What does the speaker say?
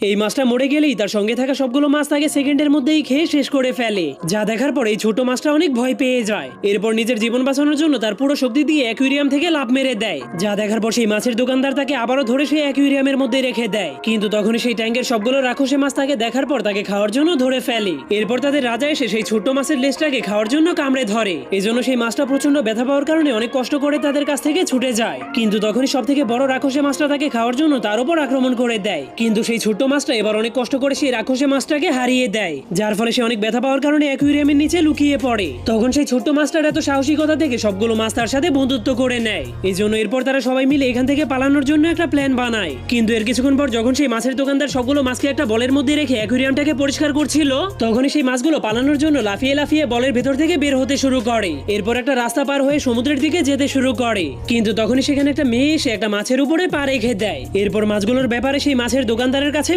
এই মাছটা মরে গেলেই তার সঙ্গে থাকা সবগুলো মাছ তাকে সেকেন্ডের মধ্যেই খেয়ে শেষ করে ফেলে। যা দেখার পর এই ছোট মাছটা অনেক ভয় পেয়ে যায়। এরপর নিজের জীবন বাঁচানোর জন্য তার পুরো শক্তি দিয়ে অ্যাকুইরিয়াম থেকে লাভ মেরে দেয়। যা দেখার পর সেই মাছের দোকানদার তাকে আবারও ধরে সেই অ্যাকুইরিয়ামের মধ্যে রেখে দেয়। কিন্তু তখনই সেই ট্যাঙ্কের সবগুলো রাক্ষসে মাছ তাকে দেখার পর তাকে খাওয়ার জন্য ধরে ফেলে। এরপর তাদের রাজা এসে সেই ছোট মাছের লেজটাকে খাওয়ার জন্য কামড়ে ধরে। এজন্য সেই মাছটা প্রচণ্ড ব্যথা পাওয়ার কারণে অনেক কষ্ট করে তাদের কাছ থেকে ছুটে যায়। কিন্তু তখনই সব থেকে বড় রাক্ষসে মাছটা তাকে খাওয়ার জন্য তার উপর আক্রমণ করে দেয়। কিন্তু সেই ছোট্ট মাছটা এবার অনেক কষ্ট করে সেই রাক্ষসে মাছটাকে হারিয়ে দেয়, যার ফলে সে অনেক ব্যথা পাওয়ার কারণে অ্যাকুইরিয়ামের নিচে লুকিয়ে পড়ে। তখন সেই ছোট্ট মাছটার এত সাহসিকতা থেকে সবগুলো মাছ তার সাথে বন্ধুত্ব করে নেয়। এই জন্য এরপর তারা সবাই মিলে এখান থেকে পালানোর জন্য একটা প্ল্যান বানায়। কিন্তু এর কিছুক্ষণ পর যখন সেই মাছের দোকানদার সবগুলো মাছকে একটা বলের মধ্যে রেখে অ্যাকুইরিয়ামটাকে পরিষ্কার করছিল, তখনই সেই মাছগুলো পালানোর জন্য লাফিয়ে লাফিয়ে বলের ভেতর থেকে বের হতে শুরু করে। এরপর একটা রাস্তা পার হয়ে সমুদ্রের দিকে যেতে শুরু করে। কিন্তু তখনই সেখানে একটা মেয়ে এসে একটা মাছের উপরে পা রেখে দেয়। এরপর মাছগুলোর ব্যাপারে সেই মাছের দোকানদারের কাছে